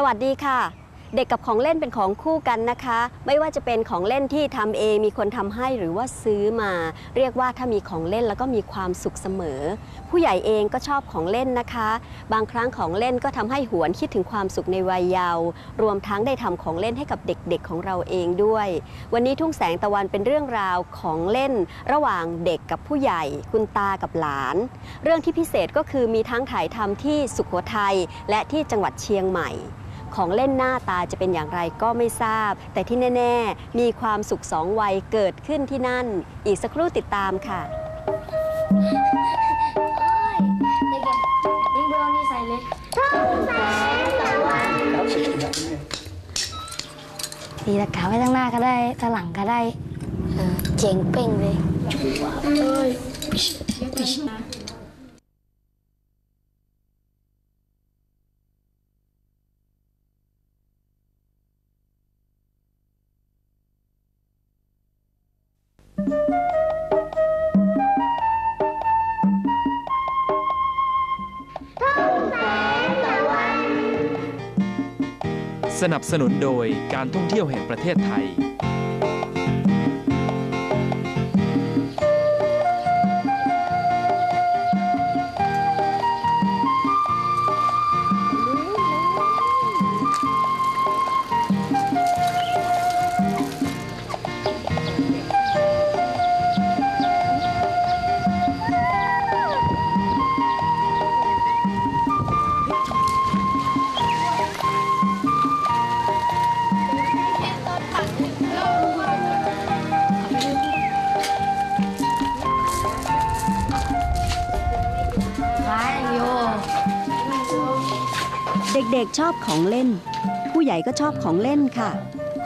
สวัสดีค่ะ เด็กกับของเล่นเป็นของคู่กันนะคะ ไม่ว่าจะเป็นของเล่นที่ทำเองมีคนทำให้หรือว่าซื้อมา เรียกว่าถ้ามีของเล่นแล้วก็มีความสุขเสมอ ผู้ใหญ่เองก็ชอบของเล่นนะคะ บางครั้งของเล่นก็ทำให้หวนคิดถึงความสุขในวัยเยาว์รวมทั้งได้ทำของเล่นให้กับเด็กๆของเราเองด้วย วันนี้ทุ่งแสงตะวันเป็นเรื่องราวของเล่น ระหว่างเด็กกับผู้ใหญ่ คุณตากับหลาน เรื่องที่พิเศษก็คือมีทั้งถ่ายทำที่สุขโขทัยและที่จังหวัดเชียงใหม่ ของเล่นหน้าตาจะเป็นอย่างไรก็ไม่ทราบ แต่ที่แน่ ๆ มีความสุขสองวัยเกิดขึ้นที่นั่น อีกสักครู่ติดตามค่ะนี่เบอร์นี่ใส่เลยตีตะขาไว้ทั้งหน้าก็ได้ตางหลังก็ได้เออเจ๋งเป่งเลย สนับสนุนโดยการท่องเที่ยวแห่งประเทศไทย ด็กๆชอบของเล่น ผู้ใหญ่ก็ชอบของเล่นค่ะ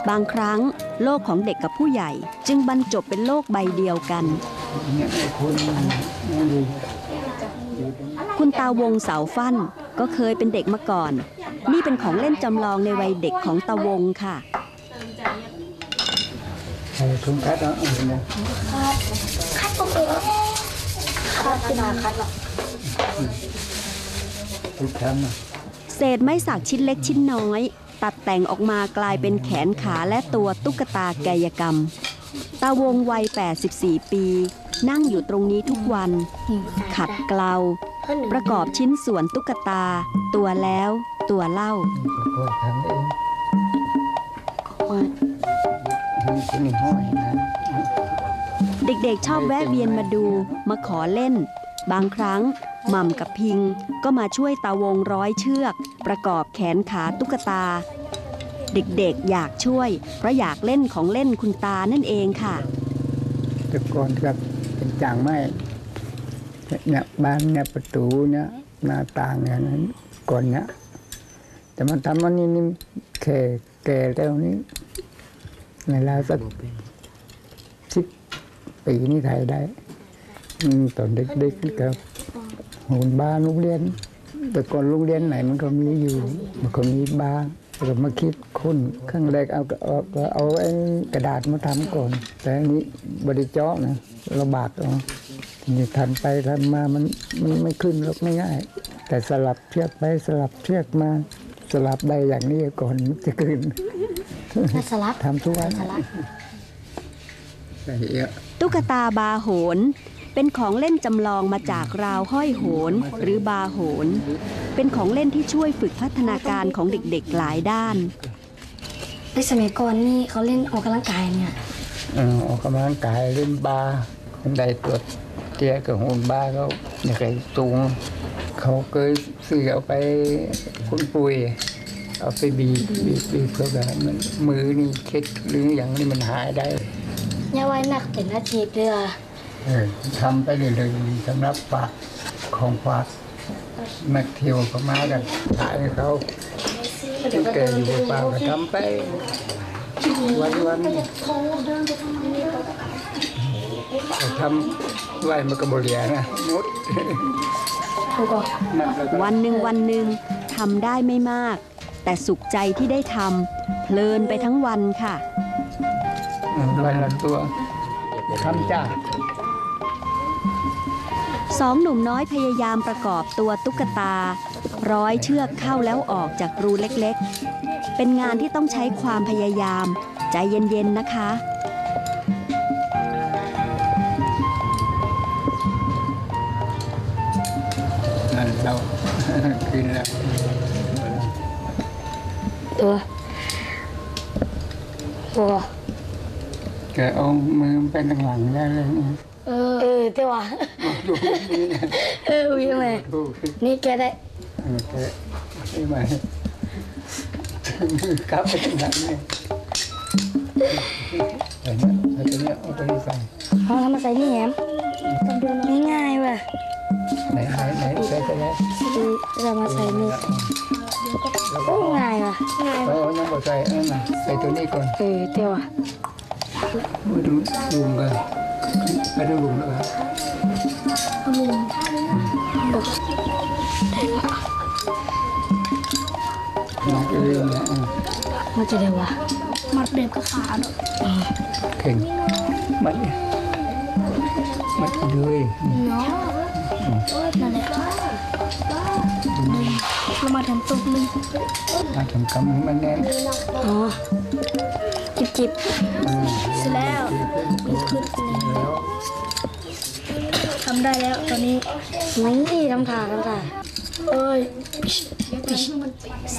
บางครั้งโลกของเด็กกับผู้ใหญ่ จึงบรรจบเป็นโลกใบเดียวกัน คุณตาวงเสาฟั่นก็เคยเป็นเด็กมาก่อน นี่เป็นของเล่นจำลองในวัยเด็กของตาวงค่ะถุงคัดเอาเอาเลยคัดตัวเองคัดที่นาคัดหรอกถุงทำอะ เศษไม้สักชิ้นเล็กชิ้นน้อย ตัดแต่งออกมากลายเป็นแขนขาและตัวตุ๊กตากายกรรม ตาวงวัย 84 ปี นั่งอยู่ตรงนี้ทุกวัน ขัดเกลา ประกอบชิ้นส่วนตุ๊กตา ตัวแล้ว ตัวเล่าเด็กๆชอบแวะเวียนมาดู มาขอเล่น บางครั้ง หม่ำกับพิงก็มาช่วยตาวงร้อยเชือก ประกอบแขนขาตุ๊กตา เด็กๆอยากช่วย เพราะอยากเล่นของเล่นคุณตานั่นเองค่ะ แต่ก่อนก็เป็นจางไม้เนี่ยบ้านเนี่ยประตูเนี่ยหน้าต่างเนี่ยนั้นก่อนเนี่ยแต่มันทำอันนี้นี่แค่แก่แล้วนี้เวลาสักสิบปีนี่ไทยได้ตอนเด็กๆกับ หุ่นบ้านโรงเรียน แต่ก่อนโรงเรียนไหนมันก็มีอยู่ มันก็มีบ้างแล้วก็มาคิดค้นข้างแรกเอาเอาเอาเอาไอ้กระดาษมาทำก่อน แต่อันนี้บริเจาะนะเราบากเอาทีนี้ทันไปทันมามันมันไม่ขึ้นหรอกไม่ง่าย แต่สลับเชือกไปสลับเชือกมาสลับได้อย่างนี้ก่อนมันจะขึ้นน่าสลับทำทุกวันสลับใส่เยอะตุ๊กตาบาโหน เป็นของเล่นจำลองมาจากราวห้อยโหนหรือบาโหน เป็นของเล่นที่ช่วยฝึกพัฒนาการของเด็กๆหลายด้าน ในสมัยก่อนนี่เขาเล่นออกกำลังกายเนี่ยเอ่อออกกำลังกายเล่นบาร์คนใดตัวเตี้ยกับหุ่นบาร์เขาเนี่ยไก่ตูงเขาเคยซื้อเอาไปคุณปุยเอาไปบีบบีบบีบเพื่อแบบมันมือนี่เคล็ดหรืออย่างนี้มันหายได้เนี่ยไว้หนักเป็นอาชีพเรือ เออทำไปเรื่อยๆสำหรับฝากของฝากนักเที่ยวเขามากันขายให้เขาที่แกอยู่เปล่าก็ทำไป วันวันๆทำไว้มันก็บเรียนะมุดถูกก่อนนั่นแล้วก็วันหนึ่งวันหนึ่งทำได้ไม่มาก แต่สุขใจที่ได้ทำเพลินไปทั้งวันค่ะไว้ละตัวทำจ้า สองหนุ่มน้อยพยายามประกอบตัวตุ๊กตา ร้อยเชือกเข้าแล้วออกจากรูเล็กๆ เป็นงานที่ต้องใช้ความพยายาม ใจเย็นๆนะคะ นั่นเรากินแล้วตัวตัวแกเอามือไปข้างหลังได้เลยนะเออ เออเจ้าว่ะ ดูนี่นะเออวิ่งเลยดูสินี่แกได้เออแกไม่ไหวมือกลับไปข้างหลังเนี่ยแต่เนี้ยเอาตัวเนี้ยเอาตัวนี้ใส่เอาทำมาใส่นี่แหมง่ายๆว่ะไหนไหนไหนใส่ใส่ไหนคือจะมาใส่นี่โอ้ง่ายว่ะง่ายเอาเอายังบ่ใส่เอันน่ะใส่ตัวนี้ก่อนเออเจ้าว่ะมาดูลุงกันไปดูลุงแล้วกัน ลุงเองเนี่ยอะมันจะได้ว่ะเข่งมันมันเลยมาถึงกำมันแน่นอ๋อจิบจิบเสร็จแล้วมีขึ้น ทำได้แล้วตอนนี้ไม่ทำถ่าทำถ่าเอ้ย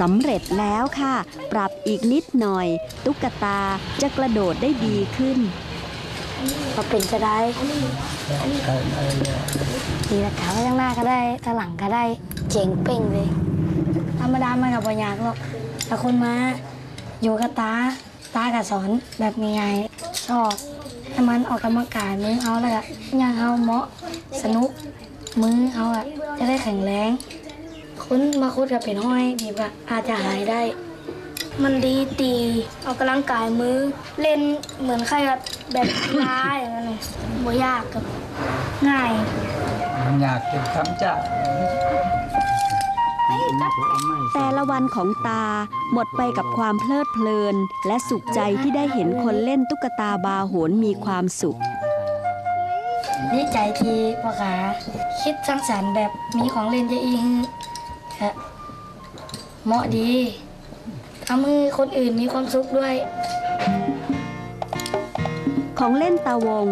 สำเร็จแล้วค่ะ ปรับอีกนิดหน่อย ตุ๊กตาจะกระโดดได้ดีขึ้นพอเป็นจะได้ใช่ได้แล้วทีละขาไว้ข้างหน้าก็ได้ข้างหลังก็ได้ เจ๋งเป่งเลย ธรรมดามันกับบอยากหรอกแต่คนมาอยู่กับตา ตากับสอนแบบง่ายๆชอบ ให้มันออกกำลังกายมือเอาแล้วก็ย่างเอาเหมาะสนุก มือเอาอะจะได้แข็งแรงคนมาคุดกับเป็นห้อยดีกว่าอาจจะหายได้ มันดีตีออกกำลังกายมือ เล่นเหมือนใครแบบแบบล้าอย่างนั้นเลยบ่ยากกับง่าย มันอยากจะทำจ้า แต่ละวันของตาหมดไปกับความเพลิดเพลิน และสุขใจที่ได้เห็นคนเล่นตุ๊กตาบาโหนมีความสุขดีใจที่พ่อขาคิดสร้างสรรค์แบบมีของเล่นจะอีกฮะเหมาะดีทำให้คนอื่นมีความสุขด้วย ของเล่นตาวง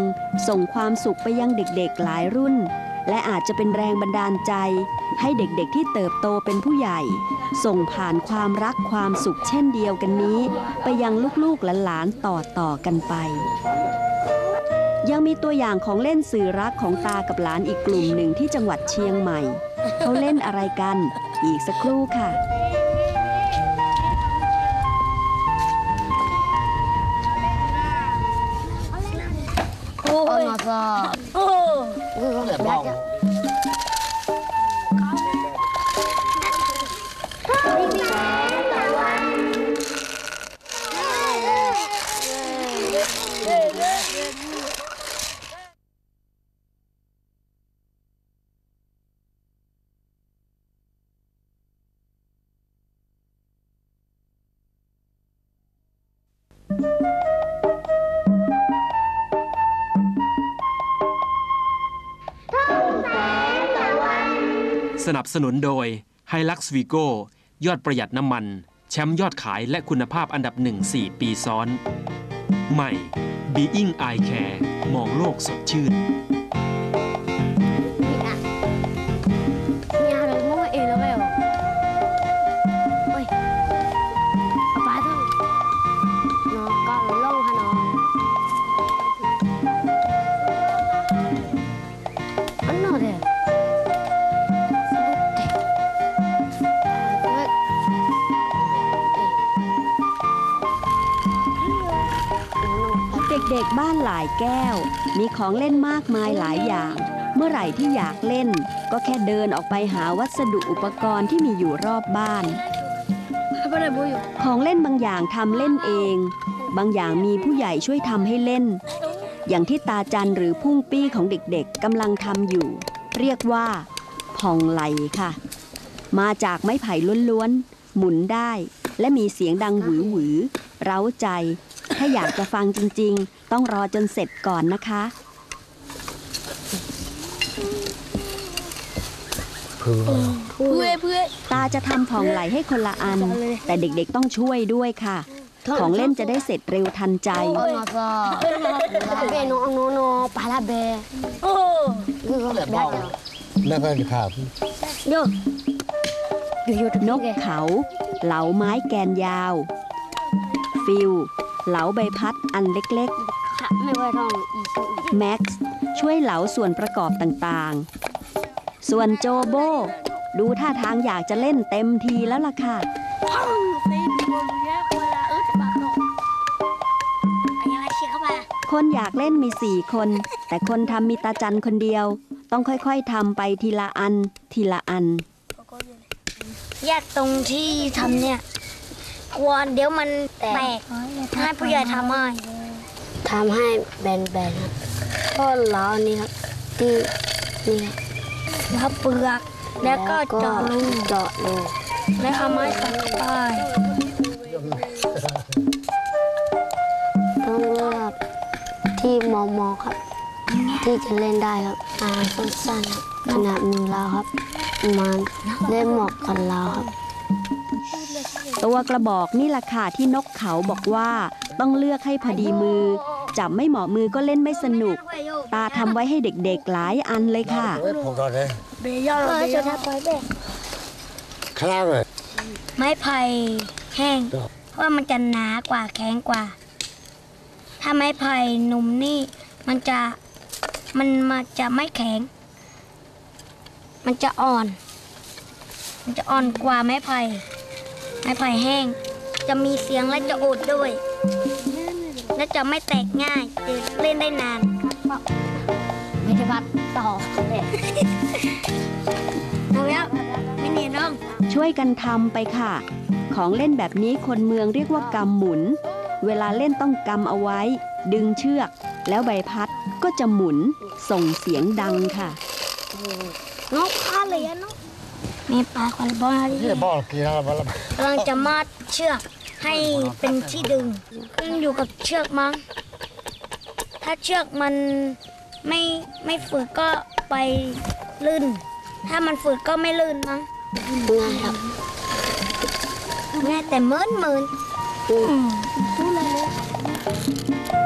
ส่งความสุขไปยังเด็กๆหลายรุ่น และอาจจะเป็นแรงบันดาลใจ ให้เด็กๆที่เติบโตเป็นผู้ใหญ่ ส่งผ่านความรักความสุขเช่นเดียวกันนี้ ไปยังลูกๆหลานๆต่อๆกันไป ยังมีตัวอย่างของเล่นสื่อรักของตากับหลานอีกกลุ่มหนึ่งที่จังหวัดเชียงใหม่ เขาเล่นอะไรกัน อีกสักครู่ค่ะโอ้ยมาซอโอ้แสนับสนุนโดยไฮลักซ์วีโก้ยอดประหยัดน้ำมัน แชมป์ยอดขายและคุณภาพอันดับหนึ่งสี่ปีซ้อน ใหม่ Being Eye Care มองโลกสดชื่น เนี่ยเรางเองแล้วไงวะโอ้ยป้าต้งนอนก่อนลงค่ะน้องอันนอนเด้อ ด็กๆบ้านหลายแก้ว มีของเล่นมากมายหลายอย่าง เมื่อไหร่ที่อยากเล่น ก็แค่เดินออกไปหาวัสดุอุปกรณ์ที่มีอยู่รอบบ้าน ของเล่นบางอย่างทำเล่นเอง บางอย่างมีผู้ใหญ่ช่วยทำให้เล่น อย่างที่ตาจันหรือพุ่งปี้ของเด็กๆกำลังทำอยู่ เรียกว่าผ่องไหลค่ะ มาจากไม้ไผ่ล้วนๆหมุนได้ และมีเสียงดังหวือหวือเร้าใจ ถ้าอยากจะฟังจริง ๆ ต้องรอจนเสร็จก่อนนะคะ Pue pue ตาจะทำผ่องไหลให้คนละอัน แต่เด็กๆต้องช่วยด้วยค่ะ ของเล่นจะได้เสร็จร็วทันใจ Ôi nó sao Bè nó nó nó Bà là bè Ô Cứ có bè kìa แล้วก็ขาบ Vô Vô vô นกเขา เหลาไม้แกนยาว ฟิล เหลาใบพัดอันเล็ก Mày quay thong Ý sư ๆแม็กซ์ช่วยเหลาส่วนประกอบต่างๆ ส่วนโจโบ ดูท่าทางอยากจะเล่นเต็มทีแล้วล่ะค่ะ Anh lại chia các bà คนอยากเล่นมีสี่คน แต่คนทำมีตาจันคนเดียว ต้องค่อยๆทำไปทีละอันทีละอัน แยกตรงที่ทำเนี่ย กลัวเดี๋ยวมันแตกให้ผู้ใหญ่ทำให้ทำให้แบนๆครับก็ล้อนี่ครับที่นี่ครับแล้วเปลือกแล้วก็เจาะรูเจาะรูแล้วเอาไม้ตัดไปต้องเลือกที่มอมอครับ ที่จะเล่นได้ครับอ่าสั้นๆครับขนาดมือเราครับมาเล่นเหมาะกันเราครับ ตัวกระบอกนี่แหละค่ะที่นกเขาบอกว่าต้องเลือกให้พอดีมือ จับไม่เหมาะมือก็เล่นไม่สนุก ตาทำไว้ให้เด็กๆหลายอันเลยค่ะผมก็ได้เบยอลเบยอลคลาเลยไม้ไผ่แห้ง เพราะว่ามันจะหนากว่าแข็งกว่า ถ้าไม้ไผ่หนุ่มนี่ มันจะมันมาจะไม่แข็ง มันจะอ่อน มันจะอ่อนกว่าไม้ไผ่ ไม้ไผ่แห้ง จะมีเสียงและจะอุดด้วย และจะไม่แตกง่ายจะเล่นได้นานไม่ได้พัดต่อเลยเอาแล้วไม่เนียนน้อง ช่วยกันทำไปค่ะ ของเล่นแบบนี้คนเมืองเรียกว่ากำหมุน เวลาเล่นต้องกำเอาไว้ ดึงเชือก แล้วใบพัดก็จะหมุนส่งเสียงดังค่ะนกพาเลยอะนก มีปลาควันบอลที่บอกกี่แล้วบ้างกำลังจะมัดเชือกให้เป็นที่ดึงขึ้นอยู่กับเชือกมั้ง ถ้าเชือกมันไม่ไม่ฝืดก็ไปลื่น ถ้ามันฝืดก็ไม่ลื่นมั้งง่ายครับแม่แต่เหมินเหมินน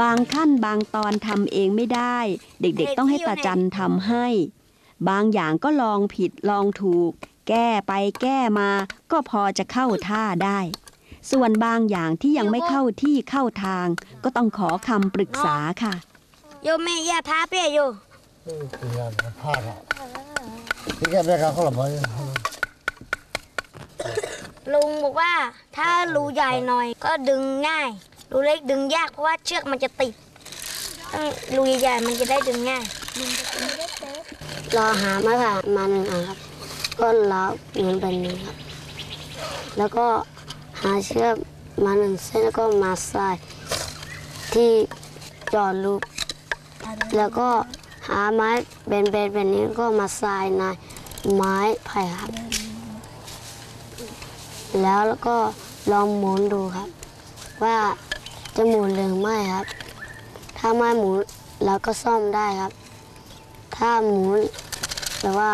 บางขั้นบางตอนทำเองไม่ได้ เด็กๆ ต้องให้ตาจันทำให้ บางอย่างก็ลองผิดลองถูก แก้ไปแก้มา ก็พอจะเข้าท่าได้ ส่วนบางอย่างที่ยังไม่เข้าที่เข้าทาง ก็ต้องขอคำปรึกษาค่ะ โยแม่ย่าพาเป้โยที่แกไม่รักเขาหรอกมั้ยลุงบอกว่าถ้ารูใหญ่หน่อยก็ดึงง่าย รูเล็กดึงยากเพราะว่าเชือกมันจะติดต้องรูใหญ่ๆมันจะได้ดึงง่ายเราหาไม้ผ่มาหนึ่งอันครับ ก็ล้าวเงินเป็นหนึ่งครับ แล้วก็หาเชือกมาหนึ่งเส้นแล้วก็มาใส่ที่จอดลูกแล้วก็หาไม้เบนๆแบบนี้ก็มาใส่ในไม้ไผ่ครับ แล้วแล้วก็ลองหมุนดูครับ ว่า จะหมุนหรือไม่ครับ ถ้าไม่หมุนเราก็ซ่อมได้ครับ ถ้าหมุนแปลว่า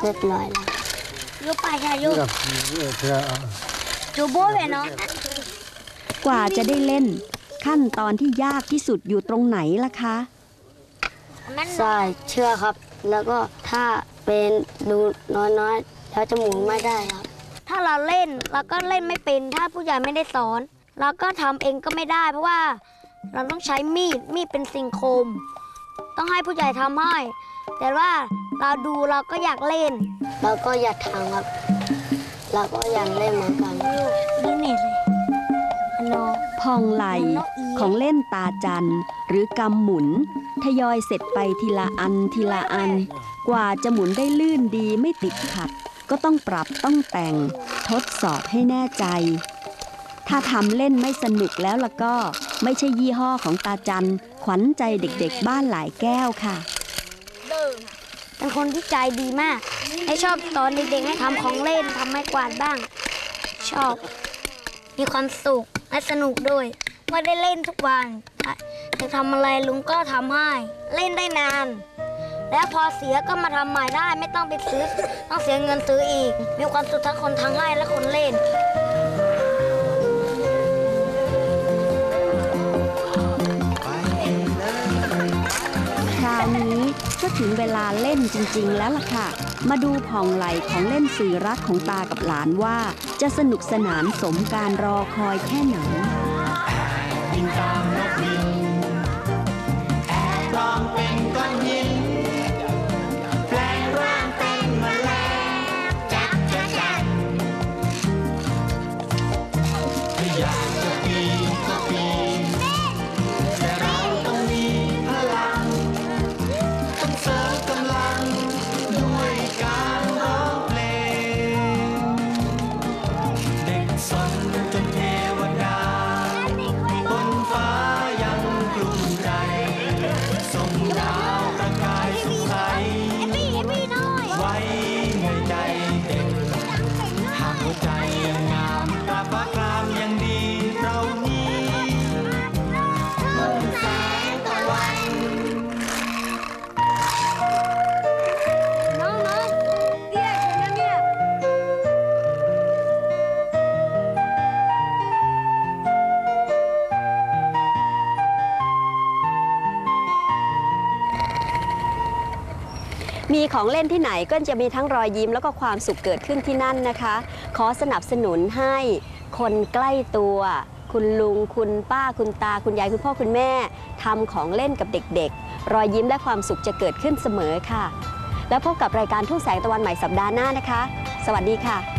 เรียบร้อยแล้วโยไปค่ะโยโยโบเวเนาะกว่าจะได้เล่น ขั้นตอนที่ยากที่สุดอยู่ตรงไหนล่ะคะมันใส่เชือกครับ แล้วก็ถ้าเป็นรูน้อยๆแล้วจะหมุนไม่ได้ครับ ถ้าเราเล่นเราก็เล่นไม่เป็น ถ้าผู้ใหญ่ไม่ได้สอน เราก็ทำเองก็ไม่ได้ เพราะว่าเราต้องใช้มีดมีดเป็นสิ่งคม ต้องให้ผู้ใหญ่ทำให้ แต่ว่าเราดูเราก็อยากเล่นแล้วก็อย่าทางครับแล้วก็อยากเล่นเหมือนกันดูเน็ตเลยอันนอพองไหลของเล่นตาจันหรือกำหมุน ทยอยเสร็จไปทีละอันทีละอัน กว่าจะหมุนได้ลื่นดีไม่ติดขัด ก็ต้องปรับต้องแต่ง ทดสอบให้แน่ใจ ถ้าทำเล่นไม่สนุกแล้วล่ะก็ไม่ใช่ยี่ห้อของตาจันขวัญใจเด็กๆ บ้านหลายแก้วค่ะเป็นคนที่ใจดีมาก ให้ชอบสอนเด็กๆให้ทำของเล่นทำไม้กวาดบ้าง ชอบ มีความสุขและสนุกด้วยว่าได้เล่นทุกวันจะทำอะไรลุงก็ทำให้ เล่นได้นาน แล้วพอเสียก็มาทำใหม่ได้ไม่ต้องไปซื้อ ต้องเสียเงินซื้ออีก มีความสุขทั้งคนทั้งให้และคนเล่น ถึงเวลาเล่นจริงๆแล้วล่ะค่ะ มาดูผ่องไหลของเล่นสื่อรักของตากับหลานว่า จะสนุกสนานสมการรอคอยแค่ไหน มีของเล่นที่ไหนก็จะมีทั้งรอยยิ้มแล้วก็ความสุขเกิดขึ้นที่นั่นนะคะ ขอสนับสนุนให้คนใกล้ตัว คุณลุง คุณป้าคุณตา คุณยายคุณพ่อคุณแม่ทำของเล่นกับเด็กๆ รอยยิ้มและความสุขจะเกิดขึ้นเสมอค่ะ แล้วพบกับรายการทุ่งแสงตะวันใหม่สัปดาห์หน้านะคะ สวัสดีค่ะ